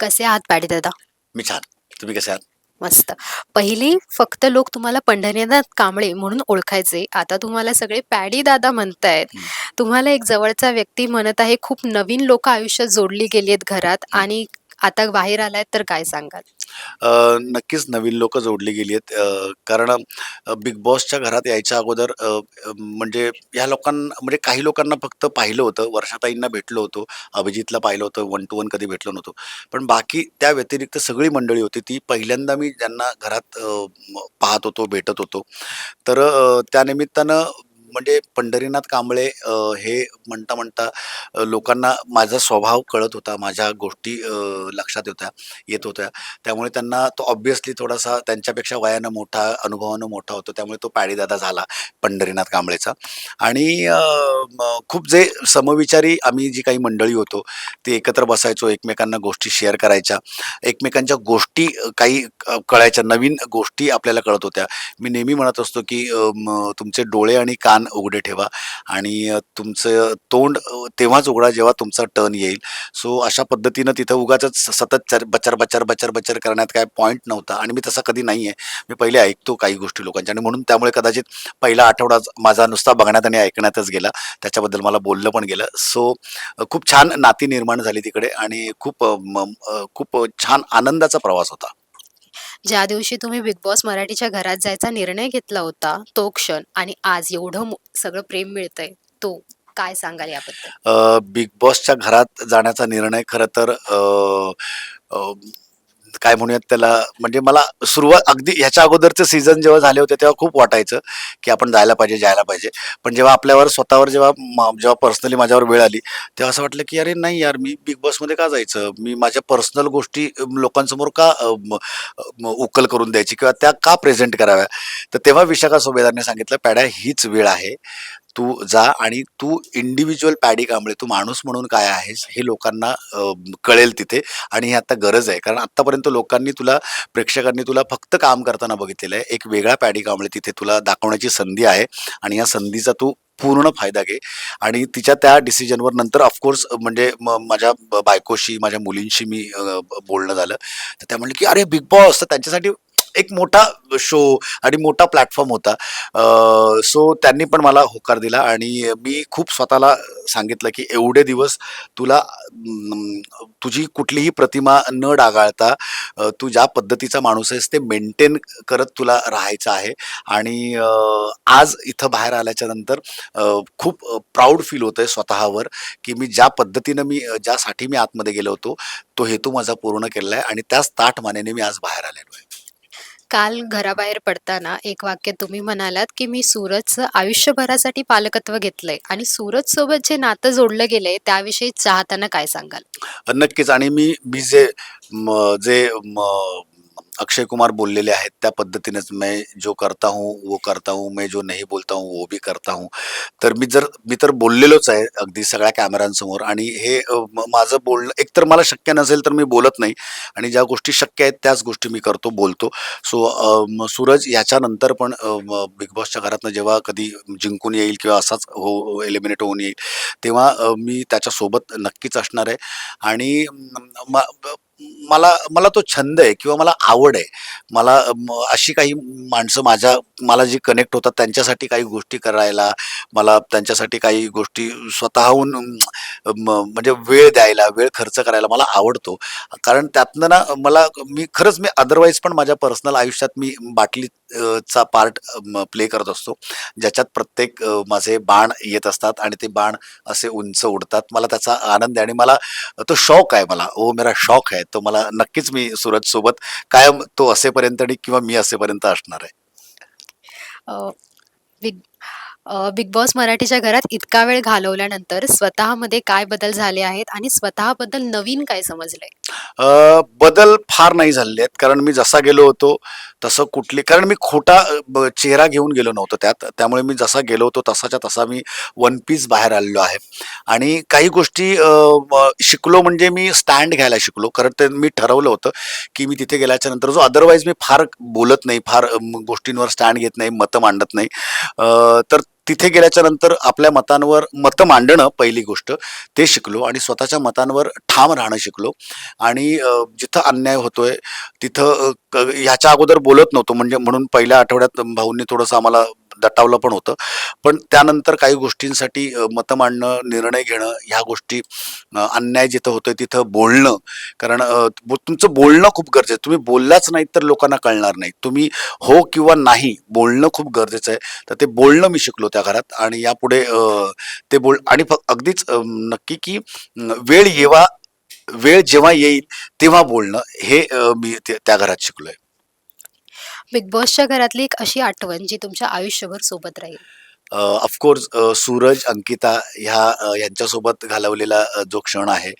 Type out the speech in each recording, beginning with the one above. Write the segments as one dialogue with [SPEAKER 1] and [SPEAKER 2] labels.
[SPEAKER 1] कसे आहात पॅडी दादा?
[SPEAKER 2] मी छान. तुम्ही कसे आहात?
[SPEAKER 1] मस्त. पहिली फक्त लोक तुम्हाला पंढरीनाथ कांबळे म्हणून ओळखायचे. आता तुम्हाला सगळे पॅडी दादा म्हणतायत. तुम्हाला एक जवळचा व्यक्ती म्हणत आहे खूप नवीन लोक आयुष्यात जोडली गेली आहेत घरात आणि आता बाहेर आलाय तर काय सांगाल?
[SPEAKER 2] अ, नक्कीच नवीन लोक जोडली गेली आहेत कारण अ, बिग बॉसच्या घरात यायच्या अगोदर अ, अ, म्हणजे ह्या लोकांना म्हणजे काही लोकांना फक्त पाहिलं होतं. वर्षाताईंना भेटलो होतो. अभिजितला पाहिलं होतं. वन टू वन कधी भेटलो नव्हतो. पण बाकी त्या व्यतिरिक्त सगळी मंडळी होती. ती पहिल्यांदा मी ज्यांना घरात अ, म- पाहत होतो भेटत होतो. तर अ, त्यानिमित्तानं म्हणजे पंढरीनाथ कांबळे हे म्हणता म्हणता लोकांना माझा स्वभाव कळत होता माझ्या गोष्टी लक्षात होत्या येत होत्या. त्यामुळे त्यांना तो ऑब्व्हियसली थोडासा त्यांच्यापेक्षा वयानं मोठा अनुभवानं मोठा होतो. त्यामुळे तो पॅडीदादा झाला पंढरीनाथ कांबळेचा. आणि खूप जे समविचारी आम्ही जी काही मंडळी होतो ते एकत्र बसायचो एकमेकांना गोष्टी शेअर करायच्या. एकमेकांच्या गोष्टी काही कळायच्या नवीन गोष्टी आपल्याला कळत होत्या. मी नेहमी म्हणत असतो की तुमचे डोळे आणि कान उघडे ठेवा. आणि तुमचं तोंड तेव्हाच उघडा जेव्हा तुमचा टर्न येईल. सो अशा पद्धतीनं तिथं उगाच सतत चर बचर बचर बचर बचर करण्यात काय पॉईंट नव्हता. आणि मी तसा कधी नाही आहे मी पहिले ऐकतो काही गोष्टी लोकांच्या. आणि म्हणून त्यामुळे कदाचित पहिला आठवडा माझा नुसता बघण्यात आणि ऐकण्यातच गेला. त्याच्याबद्दल मला बोललं पण गेलं. सो खूप छान नाती निर्माण झाली तिकडे. आणि खूप म- खूप छान आनंदाचा प्रवास होता.
[SPEAKER 1] ज्या दिवशी तुम्ही बिग बॉस मराठीच्या घरात जायचा निर्णय घेतला होता तो क्षण आणि आज एवढं मो- सगळं प्रेम मिळतंय तो काय सांगाल याबद्दल?
[SPEAKER 2] अ, बिग बॉसच्या घरात जाण्याचा निर्णय खरं तर अ, अ, काय म्हणूयात त्याला म्हणजे मला सुरुवात अगदी ह्याच्या अगोदरचे सीझन जेव्हा झाले होते तेव्हा खूप वाटायचं की आपण जायला पाहिजे जायला पाहिजे. पण जेव्हा आपल्यावर स्वतःवर जेव्हा जेव्हा पर्सनली माझ्यावर वेळ आली तेव्हा असं वाटलं की अरे नाही यार मी बिग बॉसमध्ये का जायचं? मी माझ्या पर्सनल गोष्टी लोकांसमोर का उकल करून द्यायची? किंवा त्या का प्रेझेंट कराव्या? तर तेव्हा विशाखा सुभेदारने सांगितलं पॅड्या हीच वेळ आहे. तू जा आणि तू इंडिव्हिज्युअल पॅडी कांबळे तू माणूस म्हणून काय आहेस हे लोकांना कळेल तिथे आणि ही आता गरज आहे. कारण आत्तापर्यंत लोकांनी तुला प्रेक्षकांनी तुला फक्त काम करताना बघितलेलं आहे. एक वेगळा पॅडी कांबळे तिथे तुला दाखवण्याची संधी आहे आणि या संधीचा तू पूर्ण फायदा घे. आणि तिच्या त्या डिसिजनवर नंतर ऑफकोर्स म्हणजे म- माझ्या ब- बायकोशी माझ्या मुलींशी मी बोलणं झालं. तर त्या म्हणले की अरे बिग बॉस तर त्यांच्यासाठी एक मोठा शो आणि मोठा प्लॅटफॉर्म होता. सो त्यांनी पण मला होकार दिला आणि मी खूप स्वतःला सांगितलं की एवढे दिवस तुला तुझी कुठलीही प्रतिमा न डागाळता तू ज्या पद्धतीचा माणूस आहेस ते मेंटेन करत तुला राहायचं आहे. आणि आज इथं बाहेर आल्याच्यानंतर खूप प्राऊड फील होतंय स्वतःवर की मी ज्या पद्धतीनं मी ज्यासाठी मी आतमध्ये गेलो होतो तो हेतू माझा पूर्ण केलेला आहे आणि त्याच ताठ मानेने मी आज बाहेर आलेलो आहे.
[SPEAKER 1] काल घराबाहेर पडताना एक वाक्य तुम्ही म्हणालात की मी सूरजचं आयुष्यभरासाठी पालकत्व घेतलंय आणि सूरज सोबत जे नातं जोडलं गेलंय त्याविषयी चाहताना काय सांगाल?
[SPEAKER 2] नक्कीच. आणि मी मी जे म, जे म, अक्षय कुमार बोललेले आहेत त्या पद्धतीनेच मैं जो करता हूँ वो करता हूँ मैं जो नहीं बोलता हूँ वो भी करता हूँ. तर मी जर मी तर बोललेलोच आहे अगदी सगळ्या कॅमेऱ्यांसमोर आणि हे माझं बोलणं एकतर मला शक्य नसेल तर मी बोलत नाही आणि ज्या गोष्टी शक्य आहेत त्याच गोष्टी मी करतो बोलतो. सो सूरज याच्यानंतर पण बिग बॉसच्या घरातनं जेव्हा कधी जिंकून येईल किंवा असाच हो एलिमिनेट होऊन येईल तेव्हा मी त्याच्यासोबत नक्कीच असणार आहे. आणि मला मला तो छंद आहे किंवा मला आवड आहे. मला अशी काही माणसं माझ्या मला जी कनेक्ट होतात त्यांच्यासाठी काही गोष्टी करायला मला त्यांच्यासाठी काही गोष्टी स्वतःहून म्हणजे वेळ द्यायला वेळ खर्च करायला मला आवडतो. कारण त्यातनं ना मला मी खरंच मी अदरवाईज पण माझ्या पर्सनल आयुष्यात मी बाटली चा पार्ट प्ले करत असतो. ज्याच्यात प्रत्येक माझे बाण येत असतात आणि ते बाण असे उंच उडतात. मला त्याचा आनंद आहे आणि मला तो शौक आहे मला. ओ मेरा शौक आहे. तो मला नक्कीच मी सूरज सोबत कायम तो असेपर्यंत आणि किंवा मी असेपर्यंत असणार आहे.
[SPEAKER 1] बिग बिग बॉस मराठीच्या घरात इतका वेळ घालवल्यानंतर स्वतःमध्ये काय बदल झाले आहेत आणि स्वतःबद्दल नवीन काय समजलंय?
[SPEAKER 2] बदल फार नाही झालेले आहेत. कारण मी जसा गेलो होतो तसं कुठली कारण मी खोटा ब- चेहरा घेऊन गेलो नव्हतो त्यात. त्यामुळे मी जसा गेलो होतो तसाच्या तसा मी वन पीस बाहेर आलेलो आहे. आणि काही गोष्टी शिकलो म्हणजे मी स्टँड घ्यायला शिकलो. कारण ते मी ठरवलं होतं की मी तिथे गेल्याच्यानंतर जो अदरवाईज मी फार बोलत नाही फार गोष्टींवर स्टँड घेत नाही मतं मांडत नाही. तर तिथे गेल्याच्यानंतर आपल्या मतांवर मतं मांडणं पहिली गोष्ट. ते शिकलो आणि स्वतःच्या मतांवर ठाम राहणं शिकलो. आणि जिथं अन्याय होतोय तिथं क- ह्याच्या अगोदर बोलत नव्हतो. म्हणजे म्हणून पहिल्या आठवड्यात भाऊंनी थोडंसं आम्हाला दटावलं पण होतं. पण त्यानंतर काही गोष्टींसाठी मतं मांडणं निर्णय घेणं ह्या गोष्टी अन्याय जिथं होतोय तिथं बोलणं. कारण तुमचं बोलणं खूप गरजेचं आहे. तुम्ही बोललाच नाहीत तर लोकांना कळणार नाही. तुम्ही हो किंवा नाही बोलणं खूप गरजेचं आहे. तर ते बोलणं मी शिकलो त्या घरात आणि यापुढे ते बोल आणि अगदीच नक्की की वेळ येवा वेळ जेव्हा येईल तेव्हा बोलणं हे मी ते- त्या घरात शिकलोय.
[SPEAKER 1] बिग बॉसच्या घरातली एक अशी आठवण जी तुमच्या आयुष्यभर सोबत राहील?
[SPEAKER 2] ऑफकोर्स सूरज अंकिता ह्या अ, यांच्यासोबत घालवलेला जो क्षण आहे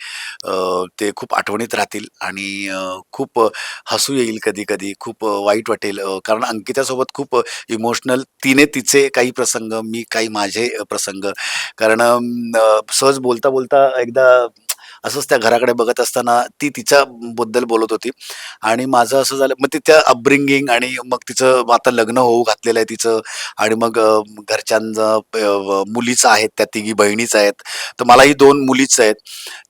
[SPEAKER 2] ते खूप आठवणीत राहतील आणि खूप हसू येईल कधी कधी खूप वाईट वाटेल कारण अंकितासोबत खूप इमोशनल तिने तिचे काही प्रसंग मी काही माझे प्रसंग. कारण सहज बोलता बोलता एकदा असंच त्या घराकडे बघत असताना ती तिच्या बद्दल बोलत होती. आणि माझं असं झालं मग तिच्या अपब्रिंगिंग आणि मग तिचं आता लग्न होऊ घातलेलं आहे तिचं आणि मग घरच्यांचं मुलीच आहेत त्या तिघी बहिणीच आहेत. तर मलाही दोन मुलीच आहेत.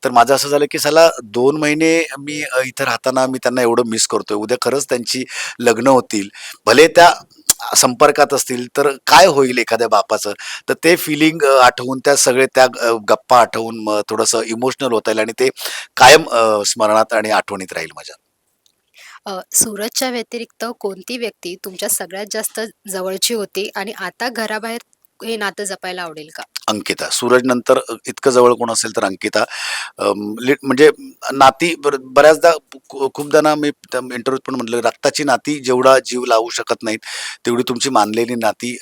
[SPEAKER 2] तर माझं असं झालं की साला दोन महिने मी इथं राहताना मी त्यांना एवढं मिस करतोय. उद्या खरंच त्यांची लग्न होतील. भले त्या संपर्कात असतील तर काय होईल एखाद्या बापाचं? तर ते फिलिंग आठवून त्या सगळे त्या गप्पा आठवून मग थोडंसं इमोशनल होता येईल आणि ते कायम स्मरणात आणि आठवणीत राहील माझ्या.
[SPEAKER 1] सूरजच्या व्यतिरिक्त कोणती व्यक्ती तुमच्या सगळ्यात जास्त जवळची होती आणि आता घराबाहेर हे नातं जपायला आवडेल का?
[SPEAKER 2] अंकिता. सूरज नंतर इतकं जवळ कोण असेल तर अंकिता. म्हणजे नाती बऱ्याचदा खू- खूपदा मी इंटरव्ह्यूत पण म्हटलं रक्ताची नाती जेवढा जीव लावू शकत नाहीत तेवढी तुमची मानलेली नाती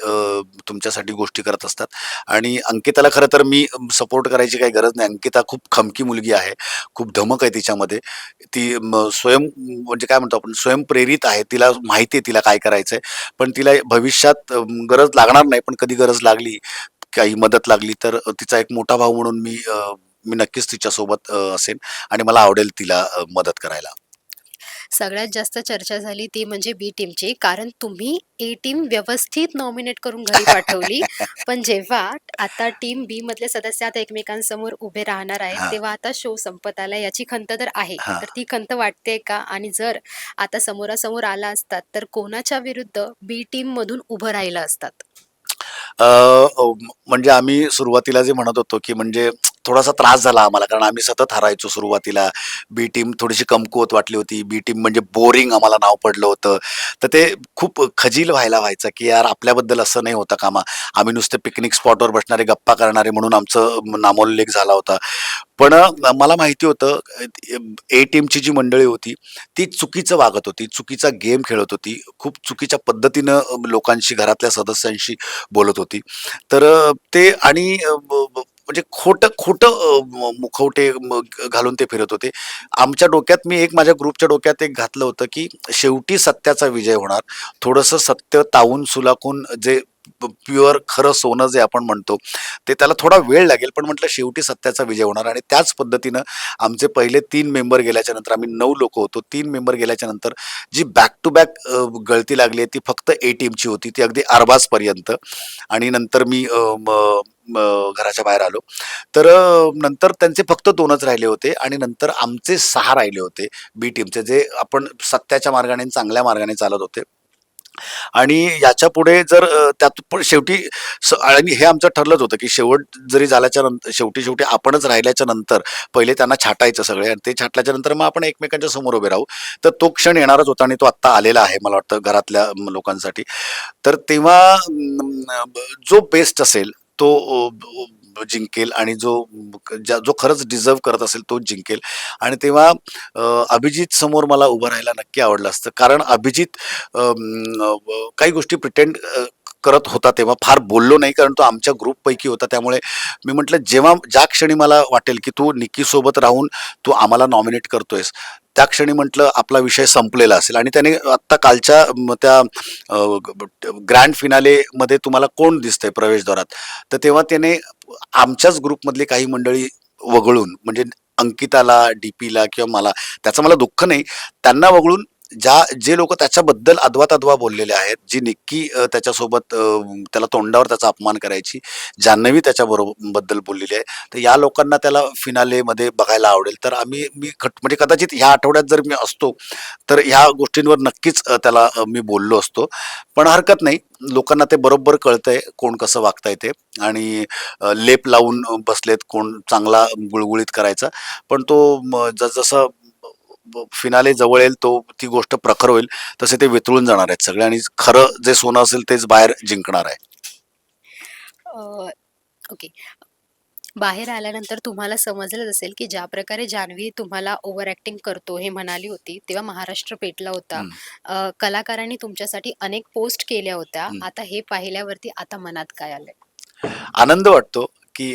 [SPEAKER 2] तुमच्यासाठी गोष्टी करत असतात. आणि अंकिताला खरं तर मी सपोर्ट करायची काही गरज नाही. अंकिता खूप खमकी मुलगी आहे. खूप धमक आहे तिच्यामध्ये. ती स्वयं म्हणजे काय म्हणतो आपण स्वयंप्रेरित आहे. तिला माहिती आहे तिला काय करायचंय. पण तिला भविष्यात गरज लागणार नाही. पण कधी गरज लागली काही मदत लागली तर तिचा एक मोठा भाऊ म्हणून मी मी नक्कीच तिच्यासोबत असेन आणि मला आवडेल तिला मदत करायला.
[SPEAKER 1] सगळ्यात जास्त चर्चा झाली ती म्हणजे बी टीमची कारण तुम्ही ए टीम व्यवस्थित नॉमिनेट करून घरी पाठवली. पण जेव्हा आता टीम बी मधले सदस्य आता एकमेकांसमोर उभे राहणार आहेत तेव्हा आता शो संपत आला याची खंत तर आहे. तर ती खंत वाटते का? आणि जर आता समोरासमोर आला असतात तर कोणाच्या विरुद्ध बी टीम मधून उभं राहिलं असतात?
[SPEAKER 2] म्हणजे आम्ही सुरुवातीला जे म्हणत होतो, की म्हणजे थोडासा त्रास झाला आम्हाला कारण आम्ही सतत हरायचो सुरुवातीला. बी टीम थोडीशी कमकुवत वाटली होती. बी टीम म्हणजे बोरिंग आम्हाला नाव पडलं होतं. तर ते खूप खजील व्हायला व्हायचं, की यार आपल्याबद्दल असं नाही होतं कामा. आम्ही नुसते पिकनिक स्पॉटवर बसणारे, गप्पा करणारे म्हणून आमचं नामोल्लेख झाला होता. पण मला माहिती होतं ए टीमची जी मंडळी होती, ती चुकीचं वागत होती, चुकीचा गेम खेळत होती, खूप चुकीच्या पद्धतीनं लोकांशी, घरातल्या सदस्यांशी बोलत होती. तर ते आणि ब ब म्हणजे खोटं खोटं मुखवटे मग घालून ते फिरत होते. आमच्या डोक्यात मी एक माझ्या ग्रुपच्या डोक्यात एक घातलं होतं, की शेवटी सत्याचा विजय होणार. थोडंसं सत्य तावून सुलाखून जे प्युअर खरं सोनं जे आपण म्हणतो, ते त्याला थोडा वेळ लागेल. पण म्हटलं शेवटी सत्याचा विजय होणार आणि त्याच पद्धतीनं आमचे पहिले तीन मेंबर गेल्याच्यानंतर आम्ही नऊ लोकं होतो. तीन मेंबर गेल्याच्यानंतर जी बॅक टू बॅक गळती लागली आहे ती फक्त ए टीमची होती. ती अगदी अरबाजपर्यंत आणि नंतर मी म घराच्या बाहेर आलो. तर नंतर त्यांचे फक्त दोनच राहिले होते आणि नंतर आमचे सहा राहिले होते बी टीमचे जे आपण सत्याच्या मार्गाने चांगल्या मार्गाने चालत होते. आणि याच्यापुढे जर त्यात पण शेवटी स आणि हे आमचं ठरलंच होतं, की शेवट जरी झाल्याच्यानंतर शेवटी-शेवटी आपणच राहिल्याच्या नंतर पहिले त्यांना छाटायचं सगळे आणि ते छाटल्याच्या नंतर मग आपण एकमेकांच्या समोर उभे राहू. तर तो क्षण येणारच होता आणि तो आत्ता आलेला आहे मला वाटतं घरातल्या लोकांसाठी. तर तेव्हा जो बेस्ट असेल तो जिंकेल आणि जो ज्या- जो खरंच डिझर्व करत असेल तोच जिंकेल. आणि तेव्हा अभिजित समोर मला उभं राहायला नक्की आवडलं असतं. कारण अभिजित काही गोष्टी प्रिटेंड करत होता तेव्हा. फार बोललो नाही कारण तो आमच्या ग्रुपपैकी होता. त्यामुळे मी म्हटलं जेव्हा ज्या क्षणी मला वाटेल की तू निक्कीसोबत राहून तू आम्हाला नॉमिनेट करतोयस त्या क्षणी म्हटलं आपला विषय संपलेला असेल. आणि त्याने आत्ता कालच्या त्या ग्रँड फिनालेमध्ये तुम्हाला कोण दिसतंय प्रवेशद्वारात? तर तेव्हा त्याने आमच्याच ग्रुपमधली काही मंडळी वगळून म्हणजे अंकिताला डी पीला किंवा मला त्याचं मला दुःख नाही त्यांना वगळून ज्या जे लोक त्याच्याबद्दल अद्वा तद्वा बोललेले आहेत जी निक्की त्याच्यासोबत त्याला तोंडावर त्याचा अपमान करायची जान्हवी त्याच्याबरोबरबद्दल बोललेली आहे तर या लोकांना त्याला फिनालेमध्ये बघायला आवडेल. तर आम्ही मी खट म्हणजे कदाचित ह्या आठवड्यात जर मी असतो तर ह्या गोष्टींवर नक्कीच त्याला मी बोललो असतो. पण हरकत नाही. लोकांना ते बरोबर कळतंय कोण कसं वागताय ते. आणि लेप लावून बसलेत कोण चांगला गुळगुळीत करायचा. पण तो जसजसं फिनाले जवळ येईल तो ती गोष्ट प्रखर होईल तसे ते वितळून जाणार आहेत सगळे आणि खरं जे सोनं असेल तेच बाहेर जिंकणार आहे
[SPEAKER 1] ओके. बाहेर आल्यानंतर तुम्हाला समजलंच असेल, की ज्या प्रकारे जान्हवी तुम्हाला ओव्हर ॲक्टिंग करतो हे म्हणाली होती, तेव्हा महाराष्ट्र पेटला होता. कलाकारांनी तुमच्यासाठी अनेक पोस्ट केल्या होत्या. आता हे पाहिल्यावरती आता मनात काय आलंय?
[SPEAKER 2] आनंद वाटतो की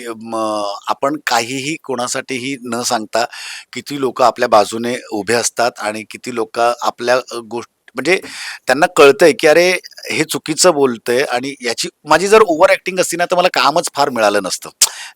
[SPEAKER 2] आपण काहीही कोणासाठीही न सांगता किती लोक आपल्या बाजूने उभे असतात आणि किती लोक आपल्या गोष्ट म्हणजे त्यांना कळतंय की अरे हे चुकीचं बोलतंय आणि याची माझी जर ओव्हर ॲक्टिंग असती ना तर मला कामच फार मिळालं नसतं.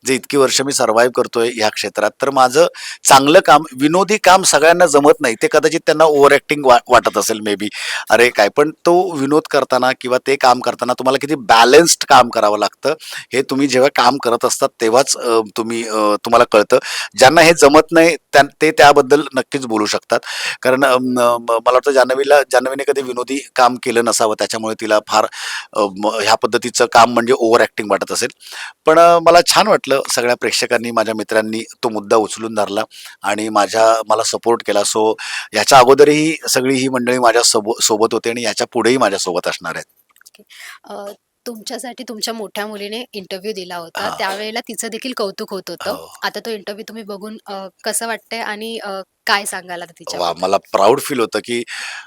[SPEAKER 2] जे इतकी वर्ष मी सर्व्हाइव्ह करतोय ह्या क्षेत्रात तर माझं चांगलं काम विनोदी काम सगळ्यांना जमत नाही. ते कदाचित त्यांना ओव्हर ॲक्टिंग वा वाटत असेल मे बी अरे काय पण तो विनोद करताना किंवा ते काम करताना तुम्हाला किती बॅलन्स्ड काम करावं लागतं. हे तुम्ही जेव्हा काम करत असतात तेव्हाच तुम्ही तुम्हाला कळतं. ज्यांना हे जमत नाही त्या ते त्याबद्दल नक्कीच बोलू शकतात. कारण म, मला वाटतं जान्हवीला जान्हवीने कधी विनोदी काम केलं नसावं त्याच्यामुळे तिला फार ह्या पद्धतीचं काम म्हणजे ओव्हर ॲक्टिंग वाटत असेल. पण मला छान वाटलं सगळ्या प्रेक्षकांनी माझ्या मित्रांनी तो मुद्दा उचलून धरला आणि माझ्या मला सपोर्ट केला. सो ह्याच्या अगोदरही सगळी ही मंडळी माझ्या सोबत सोबत होते आणि याच्या पुढेही माझ्यासोबत असणार आहेत.
[SPEAKER 1] तुमच्यासाठी तुमच्या मोठ्या मुलीने इंटरव्ह्यू दिला होता.
[SPEAKER 2] हा.
[SPEAKER 1] त्यावेळेला तिचं देखील कौतुक होत होतं.
[SPEAKER 2] हो.
[SPEAKER 1] आता तो इंटरव्ह्यू तुम्ही बघून अ, कसं वाटतंय आणि अ, काय सांगाल आता
[SPEAKER 2] वा
[SPEAKER 1] तिच्याबद्दल?
[SPEAKER 2] मला प्राऊड फील होतं की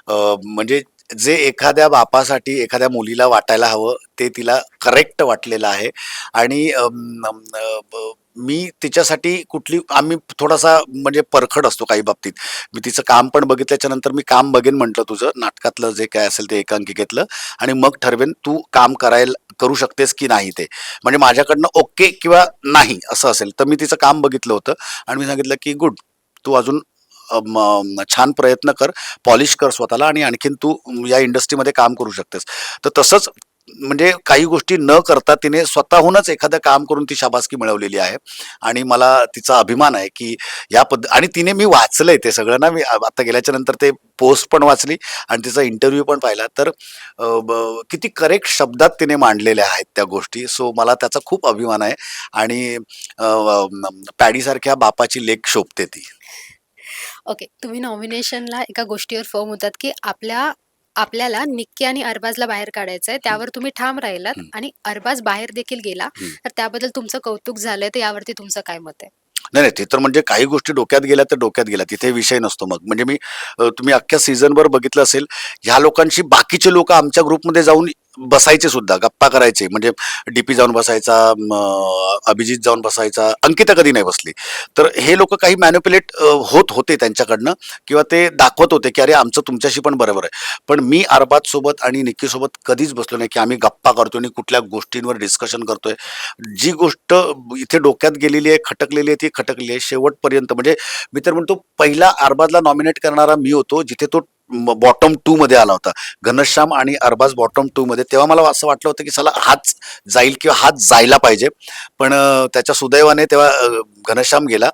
[SPEAKER 2] अ, म्हणजे जे एखाद्या बापासाठी एखाद्या मुलीला वाटायला हवं ते तिला करेक्ट वाटलेलं आहे आणि अ, ब- मी तिच्यासाठी कुठली आम्ही थोडासा म्हणजे परखड असतो काही बाबतीत. मी तिचं काम पण बघितल्याच्या नंतर मी काम बघेन म्हटलं तुझं नाटकातलं जे काय असेल ते एकांकिकेतलं. आणि मग ठरवेन तू काम करायला करू शकतेस की नाही ते. म्हणजे माझ्याकडनं ओके किंवा नाही असं असेल. तर मी तिचं काम बघितलं होतं आणि मी सांगितलं की गुड तू अजून म, छान प्रयत्न कर पॉलिश कर स्वतःला आणि आणखीन तू या इंडस्ट्रीमध्ये काम करू शकतेस. तर तसंच म्हणजे काही गोष्टी न करता तिने स्वतःहूनच एखादं काम करून ती शाबासकी मिळवलेली आहे. आणि मला तिचा अभिमान आहे की या पद्ध आणि तिने मी वाचलंय ते सगळं ना मी आता गेल्याच्यानंतर ते पोस्ट पण वाचली आणि तिचा इंटरव्ह्यू पण पाहिला. तर ब- किती करेक्ट शब्दात तिने मांडलेल्या आहेत त्या गोष्टी. सो मला त्याचा खूप अभिमान आहे. आणि पॅडीसारख्या बापाची लेख शोभते ती.
[SPEAKER 1] ओके. तुम्ही नॉमिनेशनला एका गोष्टीवर फॉर्म होतात, की आपल्या आपल्याला निक्की आणि अरबाजला बाहेर काढायचंय. त्यावर तुम्ही ठाम राहिलात. आणि अरबाज बाहेर देखील गेला. तर त्याबद्दल तुमचं कौतुक झालंय. तर यावरती तुमचं काय मत आहे?
[SPEAKER 2] नाही, नाही. ते तर म्हणजे काही गोष्टी डोक्यात गेल्या तर डोक्यात गेल्या. तिथे विषय नसतो मग. म्हणजे मी तुम्ही अख्ख्या सीझनभर बघितलं असेल, ह्या लोकांशी बाकीचे लोकं आमच्या ग्रुपमध्ये जाऊन बसायचे सुद्धा, गप्पा करायचे. म्हणजे डी-पी जाऊन बसायचा, अभिजित जाऊन बसायचा, अंकिता कधी नाही बसली. तर हे लोकं काही मॅन्युप्युलेट होत होते त्यांच्याकडनं किंवा ते दाखवत होते, की अरे आमचं तुमच्याशी पण बरोबर आहे. पण मी अरबाजसोबत आणि निक्कीसोबत कधीच बसलो नाही, की आम्ही गप्पा करतोय आणि कुठल्या गोष्टींवर डिस्कशन करतोय. जी गोष्ट इथे डोक्यात गेलेली आहे, खटकलेली आहे, ती खटकली आहे शेवटपर्यंत. म्हणजे मी तर म्हणतो पहिला अरबाजला नॉमिनेट करणारा मी होतो, जिथे तो बॉटम टू मध्ये आला होता. घनश्याम आणि अरबाज बॉटम टू मध्ये. तेव्हा मला असं वाटलं होतं, की चला हाच जाईल किंवा हाच जायला पाहिजे. पण त्याच्या सुदैवाने तेव्हा घनश्याम गेला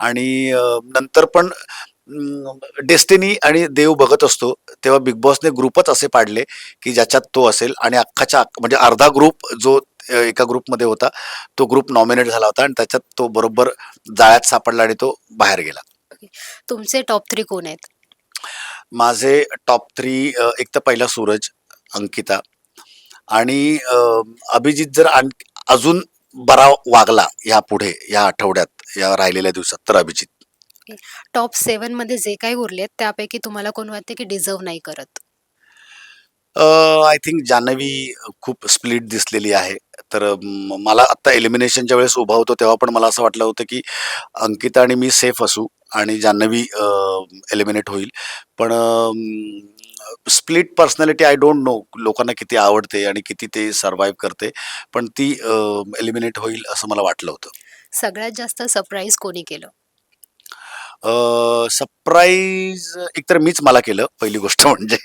[SPEAKER 2] आणि नंतर पण डेस्टिनी आणि देव बघत असतो. तेव्हा बिग बॉसने ग्रुपच असे पाडले, की ज्याच्यात तो असेल आणि अख्खाच्या म्हणजे अर्धा ग्रुप जो एका ग्रुपमध्ये होता, तो ग्रुप नॉमिनेट झाला होता आणि त्याच्यात तो बरोबर जाळ्यात सापडला आणि तो बाहेर गेला.
[SPEAKER 1] तुमचे टॉप थ्री कोण आहेत?
[SPEAKER 2] माझे टॉप 3 अ, एक तर पहिला सूरज, अंकिता आणि अभिजित जर आण अजून बरा वागला यापुढे, या आठवड्यात, या राहिलेल्या दिवसात तर अभिजित.
[SPEAKER 1] टॉप 7 मध्ये जे काही उरलेत त्यापैकी तुम्हाला कोण वाटते, की डिझर्व्ह नाही करत?
[SPEAKER 2] आय थिंक जान्हवी खूप स्प्लिट दिसलेली आहे. तर मला आत्ता एलिमिनेशनच्या वेळेस उभा होतो तेव्हा पण मला असं वाटलं होतं, की अंकिता आणि मी सेफ असू आणि जान्हवी एलिमिनेट होईल. पण split personality I don't know लोकांना किती आवडते आणि किती ते सर्व्हाइव्ह करते. पण ती एलिमिनेट होईल असं मला वाटलं होतं.
[SPEAKER 1] सगळ्यात जास्त सरप्राईज कोणी केलं?
[SPEAKER 2] सरप्राईज एकतर मीच मला केलं पहिली गोष्ट म्हणजे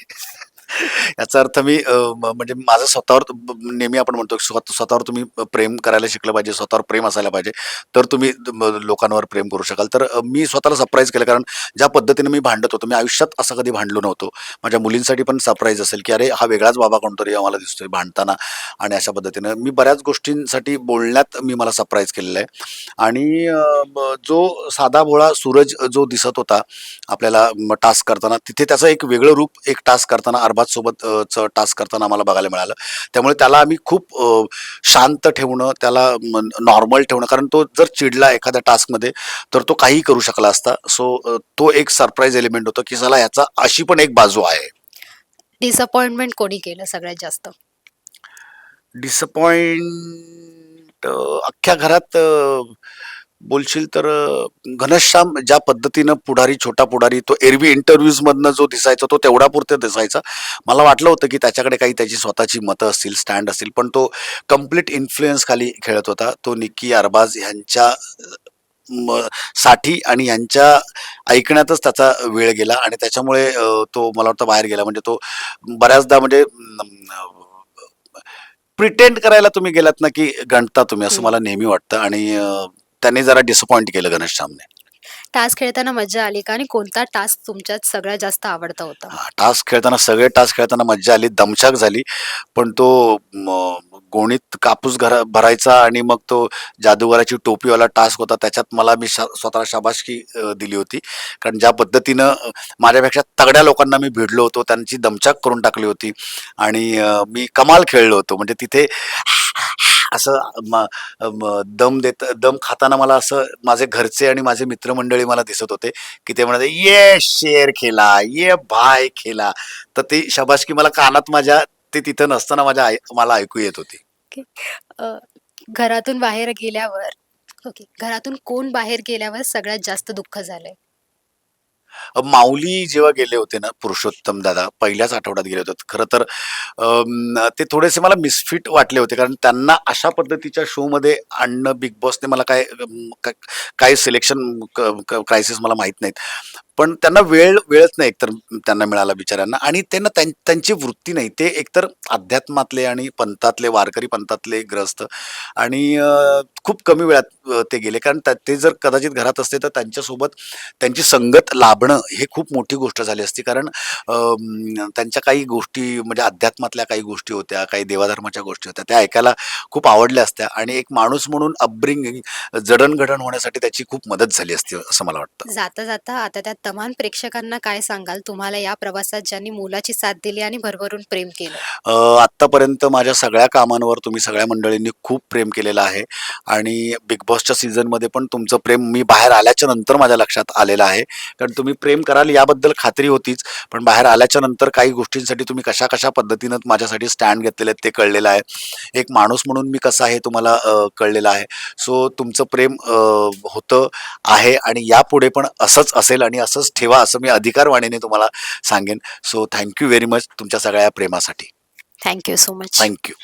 [SPEAKER 2] याचा अर्थ मी म्हणजे माझं स्वतःवर नेहमी आपण म्हणतो की स्वतः स्वतःवर तुम्ही प्रेम करायला शिकलं पाहिजे स्वतःवर प्रेम असायला पाहिजे तर तुम्ही लोकांवर प्रेम करू शकाल. तर मी स्वतःला सरप्राईज केलं कारण ज्या पद्धतीने मी भांडत होतो मी आयुष्यात असं कधी भांडलो नव्हतो. माझ्या मुलींसाठी पण सरप्राईज असेल की अरे हा वेगळाच बाबा कोणतरी आम्हाला दिसतोय भांडताना. आणि अशा पद्धतीनं मी बऱ्याच गोष्टींसाठी बोलण्यात मी मला सरप्राईज केलेलं आहे. आणि जो साधा भोळा सूरज जो दिसत होता आपल्याला टास्क करताना तिथे त्याचं एक वेगळं रूप एक टास्क करताना अरबाज सोबत अ, च टास्क करताना आम्हाला बघायला मिळालं. त्यामुळे त्याला आम्ही खूप शांत ठेवणं त्याला नॉर्मल ठेवणं कारण तो जर चिडला एखाद्या टास्कमध्ये तर तो काहीही करू शकला असता. सो तो एक सरप्राईज एलिमेंट होतं की चला ह्याचा अशी पण एक बाजू आहे.
[SPEAKER 1] डिसअपॉइंटमेंट कोणी केलं सगळ्यात जास्त?
[SPEAKER 2] डिसअपॉइंट अख्ख्या घरात बोलशील तर घनश्याम ज्या पद्धतीनं पुढारी छोटा पुढारी तो एरवी इंटरव्ह्यूज मधनं जो दिसायचा तो तेवढा पुरते दिसायचा. मला वाटलं होतं की त्याच्याकडे काही त्याची स्वतःची मतं असतील स्टँड असतील पण तो कंप्लीट इन्फ्लुएन्स खाली खेळत होता. तो निक्की अरबाज ह्यांच्या साठी आणि यांच्या ऐकण्यातच त्याचा वेळ गेला आणि त्याच्यामुळे तो मला वाटतं बाहेर गेला. म्हणजे तो बऱ्याचदा म्हणजे प्रिटेंड करायला तुम्ही गेलात ना की गणता तुम्ही असं. मला नेहमी वाटतं. आणि त्याने जरा डिसअपॉइंट केलं घनश्यामने
[SPEAKER 1] टास्क खेळताना मज्जा आली का? आणि कोणता टास्क तुमच्यात सगळ्यात जास्त आवडता होता?
[SPEAKER 2] हा, टास्क खेळताना सगळे टास्क खेळताना मज्जा आली दमछाक झाली. पण तो म, गोणीत कापूस घरा भरायचा आणि मग तो जादूगाराची टोपीवाला टास्क होता त्याच्यात मला मी शा, स्वतःला शाबासकी अ, दिली होती. कारण ज्या पद्धतीनं अ, माझ्यापेक्षा तगड्या लोकांना मी भिडलो होतो त्यांची दमछाक करून टाकली होती. आणि अ, मी कमाल खेळलो होतो. म्हणजे तिथे असं दम देत दम खाताना मला असं माझे घरचे आणि माझे मित्रमंडळी मला दिसत होते की ते म्हणाले ये शेर खेला ये भाय खेला. तर ती शबाशकी मला कानात माझ्या ते तिथं नसताना माझ्या मला ऐकू येत होती.
[SPEAKER 1] घरातून बाहेर गेल्यावर ओके घरातून कोण बाहेर गेल्यावर सगळ्यात जास्त दुःख झालंय?
[SPEAKER 2] माऊली जेव्हा गेले होते ना पुरुषोत्तम दादा पहिल्याच आठवड्यात गेले होते. खरं तर ते थोडेसे मला मिसफिट वाटले होते कारण त्यांना अशा पद्धतीच्या शोमध्ये आणणं बिग बॉसने मला काय काय सिलेक्शन क्रायसिस मला माहीत नाहीत. पण त्यांना वेळ वेळच नाही एकतर त्यांना मिळाला बिचाऱ्यांना. आणि त्यांना त्यां- त्यांची वृत्ती नाही. ते एकतर अध्यात्मातले आणि पंथातले वारकरी पंथातले ग्रस्त. आणि खूप कमी वेळात ते गेले. कारण ते जर कदाचित घरात असते तर त्यांच्यासोबत त्यांची संगत लाभणं हे खूप मोठी गोष्ट झाली असती. कारण त्यांच्या काही गोष्टी म्हणजे अध्यात्मातल्या काही गोष्टी होत्या काही देवाधर्माच्या गोष्टी होत्या त्या ऐकायला खूप आवडल्या असत्या. आणि एक माणूस म्हणून अपब्रिंगिंग जडणघडण होण्यासाठी त्याची खूप मदत झाली असती असं मला वाटतं.
[SPEAKER 1] जाता जाता आता त्या तमाम प्रेक्षकांना काय सांगाल? तुम्हाला या प्रवासात ज्यांनी मोलाची साथ दिली आणि भरभरून प्रेम केलं.
[SPEAKER 2] आतापर्यंत आत्तापर्यंत माझ्या सगळ्या कामांवर तुम्ही सगळ्या मंडळींनी खूप प्रेम केलेलं आहे. आणि बिग बॉसच्या सीझनमध्ये पण तुमचं प्रेम मी बाहेर आल्याच्यानंतर माझ्या लक्षात आलेलं आहे. कारण तुम्ही प्रेम कराल याबद्दल खात्री होतीच पण बाहेर आल्याच्यानंतर काही गोष्टींसाठी तुम्ही कशा कशा पद्धतीनं माझ्यासाठी स्टँड घेतलेले आहेत ते कळलेलं आहे. एक माणूस म्हणून मी कसा आहे तुम्हाला कळलेलं आहे. सो तुमचं प्रेम होतं आहे आणि यापुढे पण असंच असेल आणि असंच ठेवा असं मी अधिकारवाणीने तुम्हाला सांगेन. सो थँक्यू व्हेरी मच तुमच्या सगळ्या प्रेमासाठी.
[SPEAKER 1] Thank you so much
[SPEAKER 2] thank you